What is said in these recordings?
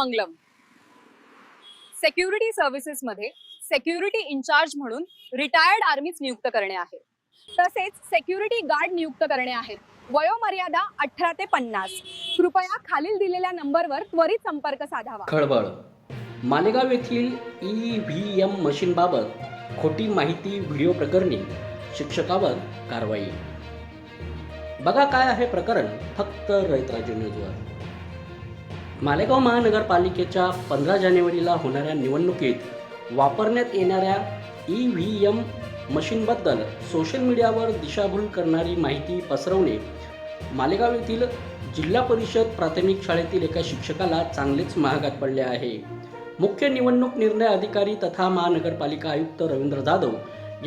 मंगलम. Security सर्व्हिसेसमध्ये security incharge म्हणून retired आर्मीच नियुक्त करणे आहे. तसेच सेक्युरिटी गार्ड नियुक्त करणे आहेत वयोमर्यादा अठरा ते पन्नास. कृपया खालील दिलेल्या नंबरवर त्वरित संपर्क साधावा. खळबळ. मालेगाव येथील ई व्ही एम मशीनबाबत खोटी माहिती व्हिडिओ प्रकरणी शिक्षकावर कारवाई. बघा काय आहे प्रकरण. फक्त रयतराजे न्यूजवर. मालेगाव महानगरपालिकेच्या पंधरा जानेवारीला होणाऱ्या निवडणुकीत वापरण्यात येणाऱ्या ई व्ही एम मशीनबद्दल सोशल मीडियावर दिशाभूल करणारी माहिती पसरवणे मालेगाव येथील जिल्हा परिषद प्राथमिक शाळेतील एका शिक्षकाला चांगलेच महागात पडले आहे. मुख्य निवडणूक निर्णय अधिकारी तथा महानगरपालिका आयुक्त रवींद्र जाधव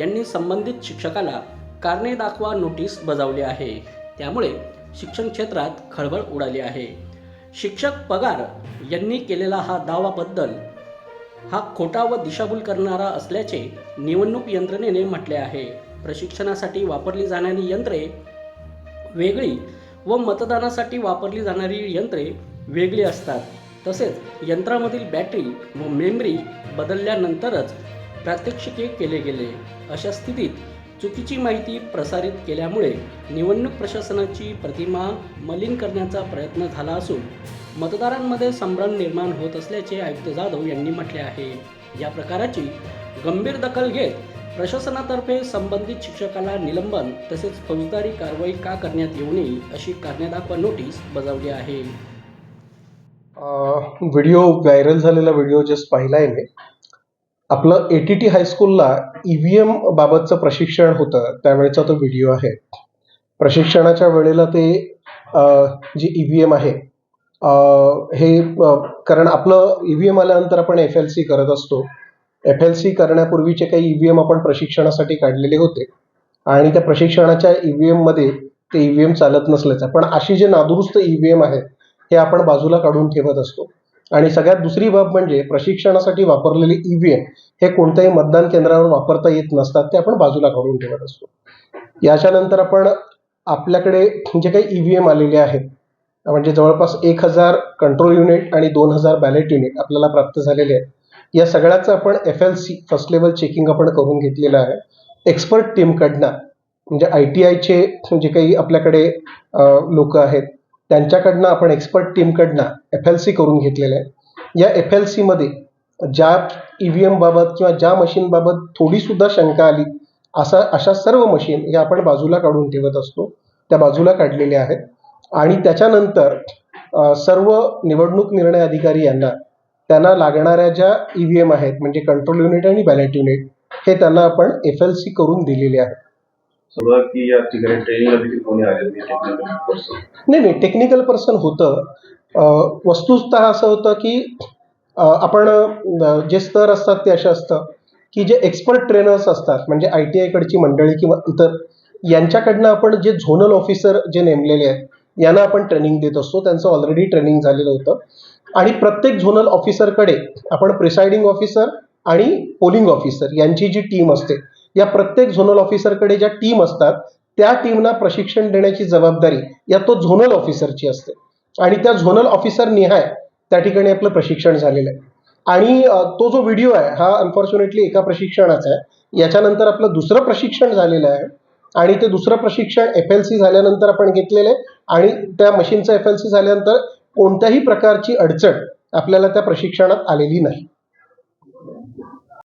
यांनी संबंधित शिक्षकाला कारणे दाखवा नोटीस बजावली आहे. त्यामुळे शिक्षण क्षेत्रात खळबळ उडाली आहे. शिक्षक पगार यांनी केलेला हा दावाबद्दल हा खोटा व दिशाभूल करणारा असल्याचे निवडणूक यंत्रणेने म्हटले आहे. प्रशिक्षणासाठी वापरली जाणारी यंत्रे वेगळी व मतदानासाठी वापरली जाणारी यंत्रे वेगळी असतात. तसेच यंत्रामधील बॅटरी व मेमरी बदलल्यानंतरच प्रात्यक्षिके केले गेले. अशा स्थितीत चुकीची माहिती प्रसारित केल्यामुळे निवडणूक प्रशासनाची प्रतिमा मलिन करण्याचा प्रयत्न झाला असून मतदारांमध्ये संभ्रम निर्माण होत असल्याचे आयुक्त जाधव यांनी म्हटले आहे. या प्रकाराची गंभीर दखल घेत प्रशासनातर्फे संबंधित शिक्षकाला निलंबन तसेच फौजदारी कारवाई का करण्यात येऊ नये अशी कारण्यादाखवा नोटीस बजावली आहे. व्हिडिओ व्हायरल झालेला व्हिडिओ जस्ट पाहिलाय मी. आपलं ए टी टी हायस्कूलला ईव्हीएम बाबतचं प्रशिक्षण होतं. त्यावेळेचा तो व्हिडिओ आहे. प्रशिक्षणाच्या वेळेला ते अं, जे ईव्हीएम आहे हे कारण आपलं ईव्हीएम आल्यानंतर आपण एफ एल सी करत असतो. एफ एल सी करण्यापूर्वीचे काही ईव्हीएम आपण प्रशिक्षणासाठी काढलेले होते. आणि त्या प्रशिक्षणाच्या ई व्ही एममध्ये ते ईव्हीएम चालत नसल्याचं. पण अशी जे नादुरुस्त ईव्हीएम आहेत हे आपण बाजूला काढून ठेवत असतो. आणि सगळ्यात दुसरी बाब म्हणजे प्रशिक्षणासाठी वापरलेले ईव्हीएम हे कोणत्याही मतदान केंद्रावर वापरता येत नसतात ते आपण बाजूला काढून ठेवत असतो. याच्यानंतर आपण आपल्याकडे जे काही ईव्हीएम आलेले आहेत म्हणजे जवळपास एक हजार कंट्रोल युनिट आणि दोन हजार बॅलेट युनिट आपल्याला प्राप्त झालेले आहेत या सगळ्याचं आपण F L C first level checking आपण करून घेतलेलं आहे. एक्सपर्ट टीमकडनं म्हणजे आय टी आयचे जे काही आपल्याकडे लोक आहेत त्यांच्याकडनं आपण एक्सपर्ट टीमकडनं एफ एल सी करून घेतलेलं आहे. या एफ एल सीमध्ये ज्या ई व्ही एमबाबत किंवा ज्या मशीनबाबत थोडीसुद्धा शंका आली असा अशा सर्व मशीन या आपण बाजूला काढून ठेवत असतो. त्या बाजूला काढलेल्या आहेत. आणि त्याच्यानंतर सर्व निवडणूक निर्णय अधिकारी यांना त्यांना लागणाऱ्या ज्या ई व्ही एम आहेत म्हणजे कंट्रोल युनिट आणि बॅलेट युनिट हे त्यांना आपण एफ एल सी करून दिलेले आहे समजा की या ठिकाणी ट्रेनिंगला देखील कोणी आले नाही टेक्निकल पर्सन नाही नाही टेक्निकल पर्सन होतं. अं, वस्तुतः असं होतं की आपण जे स्तर असतात ते असे असतं की जे एक्सपर्ट ट्रेनर्स असतात म्हणजे आय टी आयकडची मंडळी किंवा इतर यांच्याकडनं आपण जे झोनल ऑफिसर जे नेमलेले आहेत यांना आपण ट्रेनिंग देत असतो. त्यांचं ऑलरेडी ट्रेनिंग झालेलं होतं. आणि प्रत्येक झोनल ऑफिसरकडे आपण प्रिसाइडिंग ऑफिसर आणि पोलिंग ऑफिसर यांची जी टीम असते या प्रत्येक झोनल ऑफिसरकडे ज्या टीम असतात त्या टीमना प्रशिक्षण देण्याची जबाबदारी या तो झोनल ऑफिसरची असते. आणि त्या झोनल ऑफिसर निहाय त्या ठिकाणी आपलं प्रशिक्षण झालेलं आहे. आणि तो जो व्हिडिओ आहे हा अनफॉर्च्युनेटली एका प्रशिक्षणाचा आहे. याच्यानंतर आपलं दुसरं प्रशिक्षण झालेलं आहे. आणि ते दुसरं प्रशिक्षण एफ एल सी झाल्यानंतर आपण घेतलेलं आहे. आणि त्या मशीनचं एफ एल सी झाल्यानंतर कोणत्याही प्रकारची अडचण आपल्याला त्या प्रशिक्षणात आलेली नाही.